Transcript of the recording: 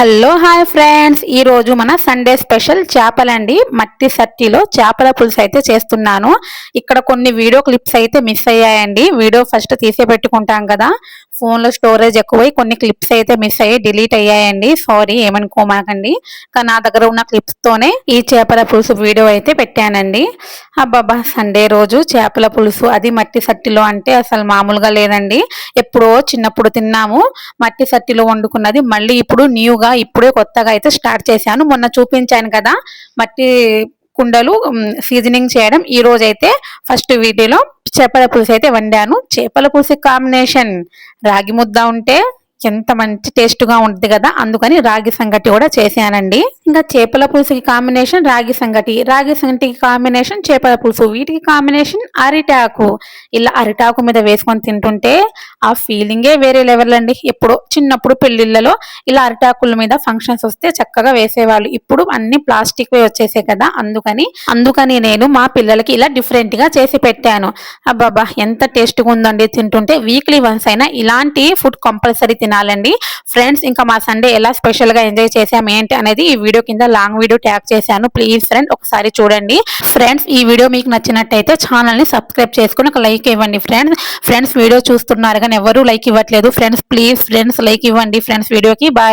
Hello hi friends. ఈ రోజు మన సండే స్పెషల్ చేపలండి. మట్టి సట్టిలో చేపల పులుసు అయితే చేస్తున్నాను. ఇక్కడ కొన్ని వీడియో క్లిప్స్ అయితే మిస్ అయ్యాయండి. వీడియో ఫస్ట్ తీసే పెట్టుకుంటాం కదా. ఫోన్లో స్టోరేజ్ ఎక్కువై కొన్ని క్లిప్స్ అయితే మిస్ అయ్యి డిలీట్ అయ్యాయండి. సారీ ఏమనుకోమాకండి. కానీ నా దగ్గర ఉన్న క్లిప్స్తోనే ఈ చేపల పులుసు వీడియో అయితే పెట్టానండి. అబ్బాబా సండే రోజు చేపల పులుసు. అది మట్టి సట్టిలో అంటే అసలు మామూలుగా లేదండి. ఎప్పుడో చిన్నప్పుడు తిన్నాము. మట్టి సట్టిలో వండుకున్నది మళ్ళీ ఇప్పుడు న్యూగా ఇప్పుడే కొత్తగా అయితే స్టార్ట్ చేశాను. మొన్న చూపించాను కదా మట్టి కుండలు సీజనింగ్ చేయడం. ఈ రోజు అయితే ఫస్ట్ వీడియోలో చేపల పులుసు అయితే వండాను. చేపల పులుసు కాంబినేషన్ రాగి ముద్ద ఉంటే ఎంత మంచి టేస్ట్గా ఉంటుంది కదా అందుకని రాగి సంగటి కూడా చేశానండి. ఇంకా చేపల పులుసుకి కాంబినేషన్ రాగి సంగటి. రాగి సంగటికి కాంబినేషన్ చేపల పులుసు. వీటికి కాంబినేషన్ అరిటాకు. ఇలా అరిటాకు మీద వేసుకొని తింటుంటే ఆ ఫీలింగే వేరే లెవెల్ అండి. ఎప్పుడు చిన్నప్పుడు పెళ్ళిళ్ళలో ఇలా అరిటాకుల మీద ఫంక్షన్స్ వస్తే చక్కగా వేసేవాళ్ళు. ఇప్పుడు అన్ని ప్లాస్టిక్ వే వచ్చేసాయి కదా అందుకని అందుకని నేను మా పిల్లలకి ఇలా డిఫరెంట్గా చేసి పెట్టాను. అబ్బాబా ఎంత టేస్ట్గా ఉందండి తింటుంటే. వీక్లీ వన్స్ అయినా ఇలాంటి ఫుడ్ కంపల్సరీ తినాలండి. ఫ్రెండ్స్ ఇంకా మా సండే ఎలా స్పెషల్గా ఎంజాయ్ చేసాం ఏంటి అనేది ఈ వీడియో కింద లాంగ్ వీడియో ట్యాగ్ చేశాను. ప్లీజ్ ఫ్రెండ్ ఒకసారి చూడండి. ఫ్రెండ్స్ ఈ వీడియో మీకు నచ్చినట్టయితే ఛానల్ని సబ్స్క్రైబ్ చేసుకుని ఒక లైక్ ఇవ్వండి ఫ్రెండ్స్ ఫ్రెండ్స్ వీడియో చూస్తున్నారు కానీ ఎవరు లైక్ ఇవ్వట్లేదు. ఫ్రెండ్స్ ప్లీజ్ ఫ్రెండ్స్ లైక్ ఇవ్వండి ఫ్రెండ్స్ వీడియోకి బాయ్